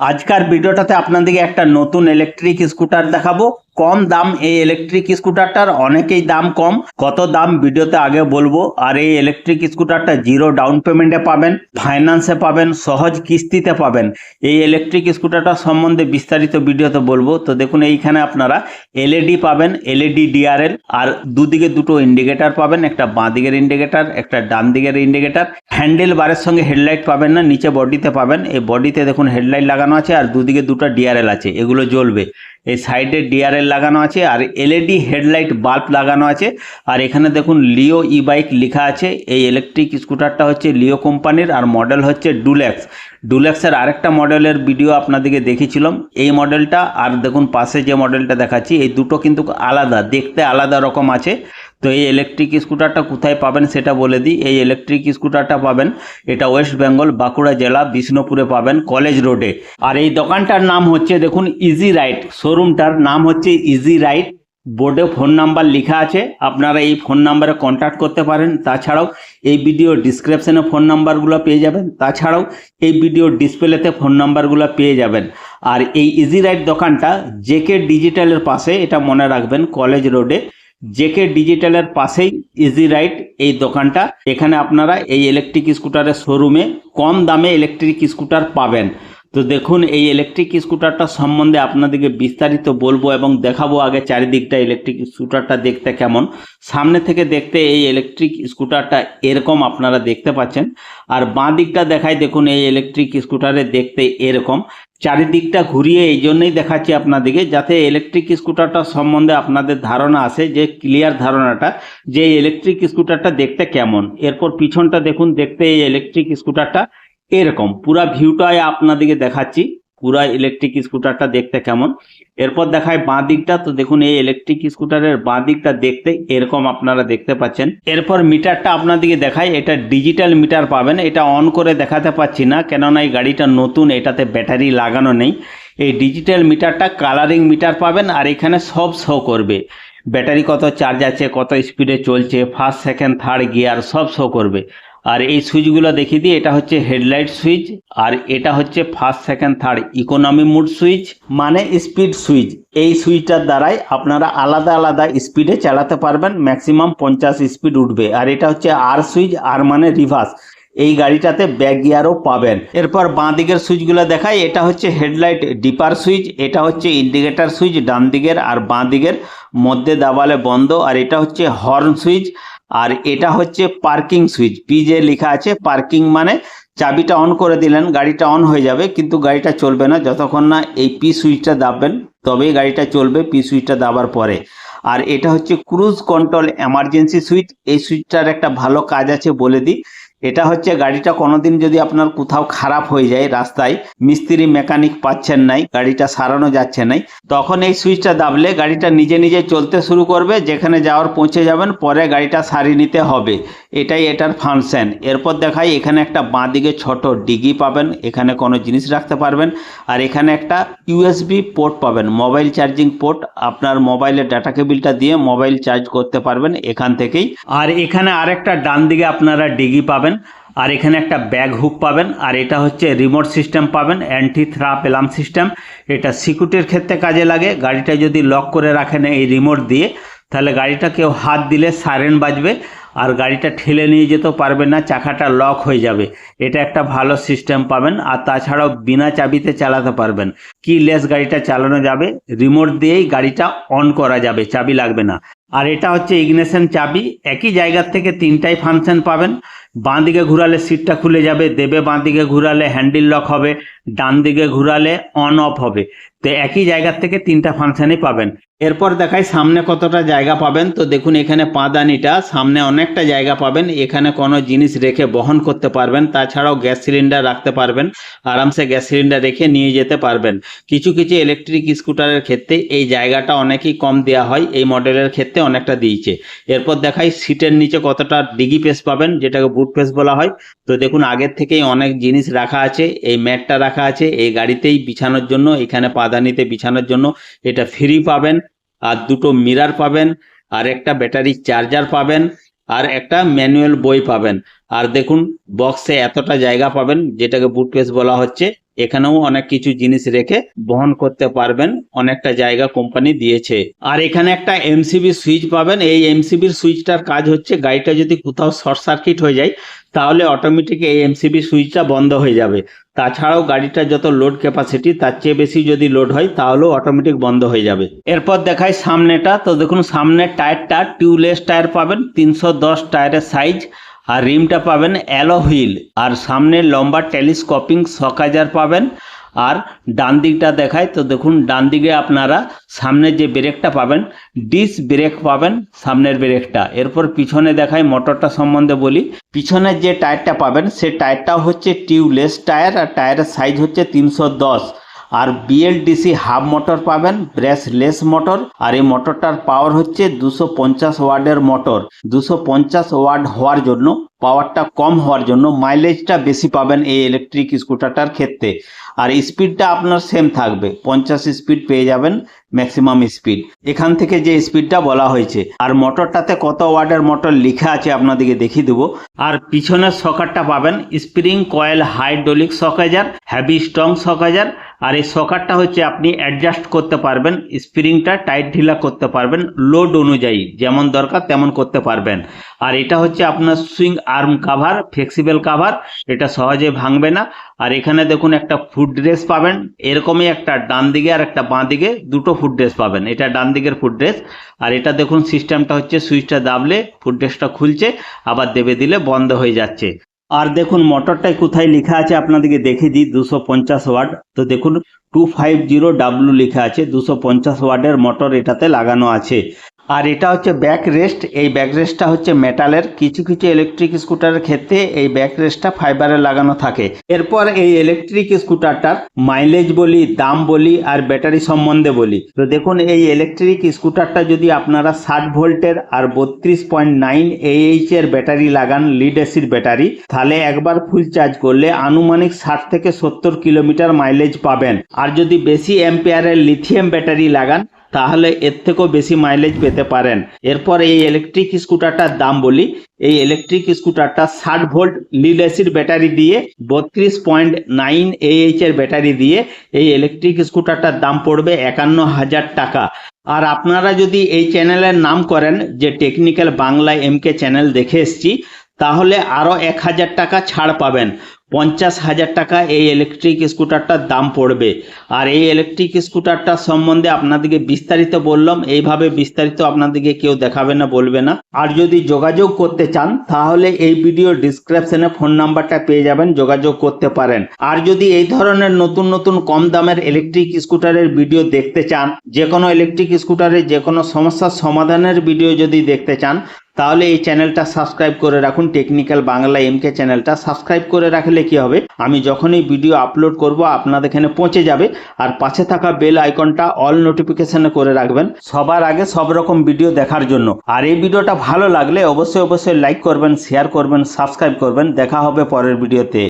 আজকার ভিডিওটাতে আপনাদেরকে একটা নতুন ইলেকট্রিক স্কুটার দেখাবো। কম দাম এই ইলেকট্রিক স্কুটারটার অনেকেই দাম কম। কত দাম ভিডিওতে আগে বলব। আর এই ইলেকট্রিক স্কুটারটা জিরো ডাউন পেমেন্টে পাবেন ফাইন্যান্সে পাবেন, সহজ কিস্তিতে পাবেন। এই ইলেকট্রিক স্কুটারটা সম্বন্ধে বিস্তারিত ভিডিওতে বলব। তো দেখুন, এইখানে আপনারা এলইডি পাবেন, এলইডি ডিআরএল, আর দুদিকে দুটো ইন্ডিকেটার পাবেন, একটা বাঁ দিকের ইন্ডিকেটার একটা ডান দিকের ইন্ডিকেটার হ্যান্ডেল বারের সঙ্গে হেডলাইট পাবেন না, নিচে বডিতে পাবেন। এই বডিতে দেখুন হেডলাইট লাগানো আছে, আর দুদিকে দুটো ডিআরএল আছে, এগুলো জ্বলবে। এই সাইডে ডিআরএল লাগানো আছে আর এলইডি হেডলাইট বাল্ব লাগানো আছে। আর এখানে দেখুন লিও ই বাইক লেখা আছে। এই ইলেকট্রিক স্কুটারটা হচ্ছে লিও কোম্পানির আর মডেল হচ্ছে ডুলেক্স ডুলেক্সের আরেকটা মডেলের ভিডিও আপনাদেরকে দেখিয়েছিলাম। এই মডেলটা আর দেখুন পাশে যে মডেলটা দেখাচ্ছি, এই দুটো কিন্তু আলাদা, দেখতে আলাদা রকম আছে। তো এই ইলেকট্রিক স্কুটারটা কোথায় পাবেন সেটা বলে দিই। এই ইলেকট্রিক স্কুটারটা পাবেন, এটা ওয়েস্ট বেঙ্গল বাঁকুড়া জেলা বিষ্ণুপুরে পাবেন কলেজ রোডে আর এই দোকানটার নাম হচ্ছে, দেখুন ইজি রাইট শোরুমটার নাম হচ্ছে ইজি রাইট বোর্ডে ফোন নাম্বার লেখা আছে, আপনারা এই ফোন নাম্বারে কন্ট্যাক্ট করতে পারেন। তাছাড়াও এই ভিডিও ডিসক্রিপশনে ফোন নাম্বারগুলো পেয়ে যাবেন। তাছাড়াও এই ভিডিও ডিসপ্লেতে ফোন নাম্বারগুলো পেয়ে যাবেন। আর এই ইজি রাইট দোকানটা জেকে ডিজিটালের পাশে, এটা মনে রাখবেন কলেজ রোডে জেকে ডিজিটালের পাশেই ইজি রাইট এই দোকানটা। এখানে আপনারা এই ইলেকট্রিক স্কুটারের শোরুমে কম দামে ইলেকট্রিক স্কুটার পাবেন। তো দেখুন, এই ইলেকট্রিক স্কুটারটা সম্বন্ধে আপনাদেরকে বিস্তারিত বলব এবং দেখাবো আগে চারিদিকটা ইলেকট্রিক স্কুটারটা দেখতে কেমন। সামনে থেকে দেখতে এই ইলেকট্রিক স্কুটারটা এরকম আপনারা দেখতে পাচ্ছেন। আর বাঁ দিকটা দেখায় দেখুন, এই ইলেকট্রিক স্কুটারে দেখতে এরকম। চারিদিকটা ঘুরিয়ে এই জন্যই দেখাচ্ছি আপনাদেরকে, যাতে ইলেকট্রিক স্কুটারটা সম্বন্ধে আপনাদের ধারণা আসে যে ক্লিয়ার ধারণাটা, যে ইলেকট্রিক স্কুটারটা দেখতে কেমন। এরপর পিছনটা দেখুন, দেখতে এই ইলেকট্রিক স্কুটারটা এরকম। পুরা ভিউটাই আপনাদেরকে দেখাচ্ছি। পুরা ইলেকট্রিক স্কুটারটা দেখতে কেমন? এরপর দেখায় বাঁ দিকটা, তো দেখুন এই ইলেকট্রিক স্কুটারের বাঁ দিকটা দেখতে এরকম আপনারা দেখতে পাচ্ছেন। এরপর মিটারটা আপনাদেরকে দেখায়, এটা ডিজিটাল মিটার পাবেন, এটা অন করে দেখাতে পাচ্ছি না, কেননা এই গাড়িটা নতুন, এটাতে ব্যাটারি লাগানো নেই। এই ডিজিটাল মিটারটা কালারিং মিটার পাবেন, আর এখানে সব শো করবে। ব্যাটারি কত চার্জ আছে, কত স্পিডে চলছে ফার্স্ট সেকেন্ড থার্ড গিয়ার সব শো করবে। আর এই সুইচগুলো দেখিয়ে দিই, এটা হচ্ছে হেডলাইট সুইচ আর এটা হচ্ছে first, second, third economy mode switch মানে স্পিড সুইচ। এই সুইচটার দ্বারাই আপনারা আলাদা আলাদা স্পিডে চালাতে পারবেন, ম্যাক্সিমাম পঞ্চাশ স্পিড উঠবে। আর এটা হচ্ছে আর সুইচ, আর মানে রিভার্স। এই গাড়িটাতে ব্যাক গিয়ারও পাবেন। এরপর বাঁ দিকের সুইচগুলো দেখায় এটা হচ্ছে হেডলাইট ডিপার সুইচ, এটা হচ্ছে ইন্ডিকেটার সুইচ, ডান দিকের আর বাঁ দিকের মধ্যে দাবালে বন্ধ, আর এটা হচ্ছে হর্ন সুইচ। আর এটা হচ্ছে পার্কিং সুইচ পি যে লেখা আছে, পার্কিং মানে চাবিটা অন করে দিলেন, গাড়িটা অন হয়ে যাবে, কিন্তু গাড়িটা চলবে না, যতক্ষণ না এই পি সুইচটা দাববেন, তবেই গাড়িটা চলবে পি সুইচটা দাবার পরে। আর এটা হচ্ছে ক্রুজ কন্ট্রোল এমার্জেন্সি সুইচ, এই সুইচটার একটা ভালো কাজ আছে বলে দিই। এটা হচ্ছে গাড়িটা কোনোদিন যদি আপনার কোথাও খারাপ হয়ে যায় রাস্তায়, মিস্ত্রি, মেকানিক পাচ্ছেন নাই, গাড়িটা সারানো যাচ্ছে নাই, তখন এই সুইচটা দাবলে গাড়িটা নিজে নিজে চলতে শুরু করবে, যেখানে যাওয়ার পৌঁছে যাবেন, পরে গাড়িটা সারিয়ে নিতে হবে। এটাই এটার ফাংশন এরপর দেখাই এখানে একটা বাঁ দিকে ছোট ডিগি পাবেন, এখানে কোনো জিনিস রাখতে পারবেন। আর এখানে একটা ইউএসবি পোর্ট পাবেন মোবাইল চার্জিং পোর্ট আপনার মোবাইলের ডাটা কেবিলটা দিয়ে মোবাইল চার্জ করতে পারবেন এখান থেকেই। আর এখানে আরেকটা ডান দিকে আপনারা ডিগি পাবেন, আর এখানে একটা ব্যাগ হুক পাবেন। আর এটা হচ্ছে রিমোট সিস্টেম পাবেন অ্যান্টি থ্রাপ অ্যালার্ম সিস্টেম এটা সিকিউরিটির ক্ষেত্রে কাজে লাগে। গাড়িটা যদি লক করে রাখেন এই রিমোট দিয়ে, তাহলে গাড়িটা কেউ হাত দিলে সাইরেন বাজবে। আর গাড়িটা ঠেলে নিয়ে যেতেও পারবে না, চাকাটা লক হয়ে যাবে। এটা একটা ভালো সিস্টেম পাবেন আর তাছাড়াও বিনা চাবিতে চালাতে পারবেন। কি লেস গাড়িটা চালানো যাবে রিমোট দিয়েই গাড়িটা অন করা যাবে, চাবি লাগবে না। আর এটা হচ্ছে ইগনেশন চাবি, একই জায়গার থেকে তিনটাই ফাংশন পাবেন। বাঁ দিকে ঘুরালে সিটটা খুলে যাবে, দেবে বাঁ দিকে ঘুরালে হ্যান্ডেল লক হবে ডান দিকে ঘুরালে অন অফ হবে। তো একই জায়গার থেকে তিনটা ফাংশনই পাবেন। এরপর দেখাই সামনে কতটা জায়গা পাবেন। তো দেখুন, এখানে পাদানিটা, সামনে অনেকটা জায়গা পাবেন। এখানে কোনো জিনিস রেখে বহন করতে পারবেন। তাছাড়াও গ্যাস সিলিন্ডার রাখতে পারবেন। আরামসে গ্যাস সিলিন্ডার রেখে নিয়ে যেতে পারবেন। কিছু কিছু ইলেকট্রিক স্কুটারের ক্ষেত্রে এই জায়গাটা অনেকই কম দেওয়া হয়। এই মডেলের ক্ষেত্রে অনেকটা দিয়েছে। এরপর দেখাই সিটের নিচে কতটা ডিগি পেস পাবেন, যেটাকে বুট পেস বলা হয়। তো দেখুন, আগের থেকেই অনেক জিনিস রাখা আছে। এই ম্যাটটা রাখা আছে। এই গাড়িতেই বিছানোর জন্য এখানে পাদানিতে বিছানোর জন্য। এটা ফ্রি পাবেন, আর দুটো মিরার পাবেন, আর একটা ব্যাটারি চার্জার পাবেন, আর একটা ম্যানুয়াল বই পাবেন। আর দেখুন বক্সে এতটা জায়গা পাবেন, যেটাকে বুট পেস বলা হচ্ছে, এখানেও অনেক কিছু জিনিস রেখে বহন করতে পারবেন, অনেকটা জায়গা কোম্পানি দিয়েছে। আর এখানে একটা এমসিবি সুইচ পাবেন, এই এমসিবির সুইচটার কাজ হচ্ছে, গাড়িটা যদি কোথাও শর্ট সার্কিট হয়ে যায় তাহলে অটোমেটিক এই এমসিবি সুইচটা বন্ধ হয়ে যাবে। তাছাড়াও গাড়িটা যত লোড ক্যাপাসিটি তার চেয়ে বেশি যদি লোড হয়, তাহলেও অটোমেটিক বন্ধ হয়ে যাবে। এরপর দেখাই সামনেটা। তো দেখুন, সামনের টায়ারটা টিউবলেস টায়ার পাবেন, তিনশো দশ টায়ারের সাইজ আর রিমটা পাবেন অ্যালো হুইল আর সামনের লম্বা টেলিস্কোপিং সকাজার পাবেন আর ডান দিকটা দেখায় তো দেখুন ডান দিকে আপনারা সামনে যে ব্রেকটা পাবেন, ডিস ব্রেক পাবেন সামনের ব্রেকটা। এরপর পিছনে দেখায় মোটরটা সম্বন্ধে বলি। পিছনের যে টায়ারটা পাবেন সে টায়ারটাও হচ্ছে টিউবলেস টায়ার, আর টায়ারের সাইজ হচ্ছে তিনশো দশ। আর বিএলডিসি হাফ মোটর পাবেন ব্রেসলেস মোটর, আর এই মোটরটার পাওয়ার হচ্ছে দুশো পঞ্চাশ ওয়ার্ডের মোটর। দুশো পঞ্চাশ ওয়ার্ড হওয়ার জন্য পাওয়ারটা কম হওয়ার জন্য মাইলেজটা বেশি পাবেন এই ইলেকট্রিক স্কুটারটার ক্ষেত্রে। আর স্পিডটা আপনার সেম থাকবে। পঞ্চাশ স্পিড পেয়ে যাবেন ম্যাক্সিমাম স্পিড এখান থেকে যে স্পিডটা বলা হয়েছে। আর মোটরটাতে কত ওয়ার্ডের মোটর লেখা আছে আপনাদেরকে দেখিয়ে দেবো। আর পিছনের সকারটা পাবেন spring coil hydraulic shocker heavy strong shocker আর এই সকারটা হচ্ছে আপনি অ্যাডজাস্ট করতে পারবেন স্প্রিংটা টাইট ঢিলা করতে পারবেন লোড অনুযায়ী। যেমন দরকার তেমন করতে পারবেন। আর এটা হচ্ছে আপনার swing arm cover flexible cover এটা সহজে ভাঙবে না। আর এখানে দেখুন একটা ফুড ড্রেস পাবেন। এরকমই একটা ডান দিকে আর একটা বাঁ দিকে দুটো ফুড ড্রেস পাবেন। এটা ডান দিকের ফুড ড্রেস আর এটা দেখুন সিস্টেমটা হচ্ছে সুইচটা দাবলে ফুড ড্রেসটা খুলছে, আবার দেবে দিলে বন্ধ হয়ে যাচ্ছে। আর দেখুন মোটরটায় কোথায় লেখা আছে আপনাদেরকে দেখে দিই, দুশো পঞ্চাশ ওয়াট। তো দেখুন টু ফাইভ জিরো ডাব্লু লেখা আছে, দুশো পঞ্চাশ ওয়াটের মোটর এটাতে লাগানো আছে। আর এটা হচ্ছে ব্যাক রেস্ট এই ব্যাক রেস্টটা হচ্ছে মেটালের কিছু কিছু ইলেকট্রিক স্কুটারের ক্ষেত্রে এই ব্যাক রেস্টটা ফাইবারের লাগানো থাকে। এরপর এই ইলেকট্রিক স্কুটারটার মাইলেজ বলি, দাম বলি আর ব্যাটারি সম্বন্ধে বলি। তো দেখুন, এই ইলেকট্রিক স্কুটারটা যদি আপনারা ষাট ভোল্টের আর বত্রিশ পয়েন্ট নাইন এইচ এর ব্যাটারি লাগান লিড এসির ব্যাটারি তাহলে একবার ফুল চার্জ করলে আনুমানিক ষাট থেকে সত্তর কিলোমিটার মাইলেজ পাবেন। আর যদি বেশি অ্যাম্পিয়ারের লিথিয়াম ব্যাটারি লাগান তাহলে এর থেকেও বেশি মাইলেজ পেতে পারেন। এরপর এই ইলেকট্রিক স্কুটারটার দাম বলি। এই ইলেকট্রিক স্কুটারটা ষাট ভোল্ট লিড অ্যাসিড ব্যাটারি দিয়ে, বত্রিশ পয়েন্ট নাইন এইচ এর ব্যাটারি দিয়ে, এই ইলেকট্রিক স্কুটারটার দাম পড়বে একান্ন হাজার টাকা। আর আপনারা যদি এই চ্যানেলের নাম করেন, যে টেকনিক্যাল বাংলা এমকে চ্যানেল দেখে এসছি তাহলে আরও এক হাজার টাকা ছাড় পাবেন। পঞ্চাশ হাজার টাকা এই ইলেকট্রিক স্কুটারটার দাম পড়বে। আর এই ইলেকট্রিক স্কুটারটার সম্বন্ধে আপনাদেরকে বিস্তারিত বললাম, এইভাবে বিস্তারিত আপনাদেরকে কেউ দেখাবে না, বলবে না। আর যদি যোগাযোগ করতে চান, তাহলে এই ভিডিও ডিসক্রিপশনে ফোন নাম্বারটা পেয়ে যাবেন, যোগাযোগ করতে পারেন। আর যদি এই ধরনের নতুন নতুন কম দামের ইলেকট্রিক স্কুটারের ভিডিও দেখতে চান যে কোনো ইলেকট্রিক স্কুটারের যে কোনো সমস্যার সমাধানের ভিডিও যদি দেখতে চান তাহলে এই চ্যানেলটা সাবস্ক্রাইব করে রাখুন। টেকনিক্যাল বাংলা এমকে চ্যানেলটা সাবস্ক্রাইব করে রাখলে কি হবে? আমি যখনই ভিডিও আপলোড করব, আপনাদের এখানে পৌঁছে যাবে। আর পাশে থাকা বেল আইকনটা অল নোটিফিকেশনে করে রাখবেন। সবার আগে সব রকম ভিডিও দেখার জন্য। আর এই ভিডিওটা ভালো লাগলে অবশ্যই অবশ্যই লাইক করবেন শেয়ার করবেন সাবস্ক্রাইব করবেন। দেখা হবে পরের ভিডিওতে।